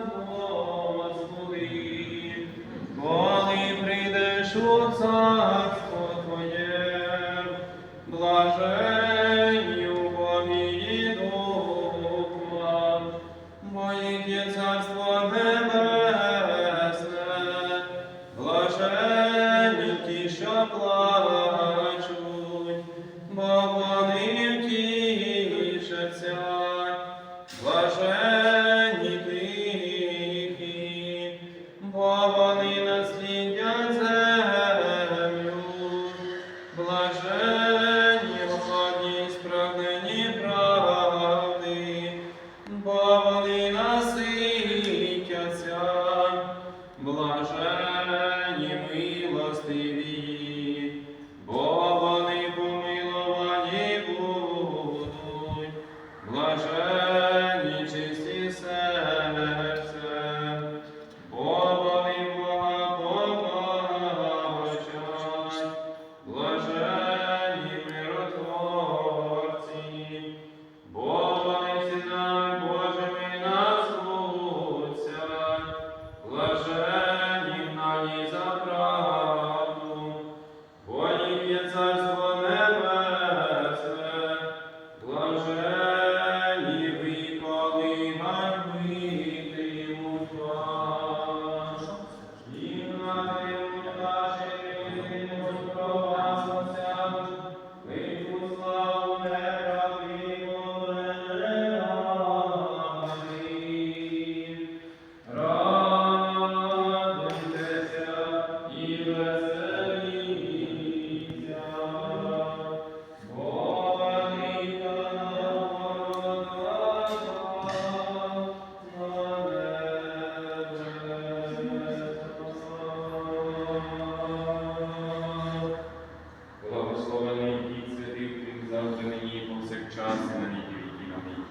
Господи, коли прийдеш у Твоє, блаженню поміні духа, бо є царство небесне, блаженні ті, що плавають. 娃娃 нині повсякчас і на віки віки на віки.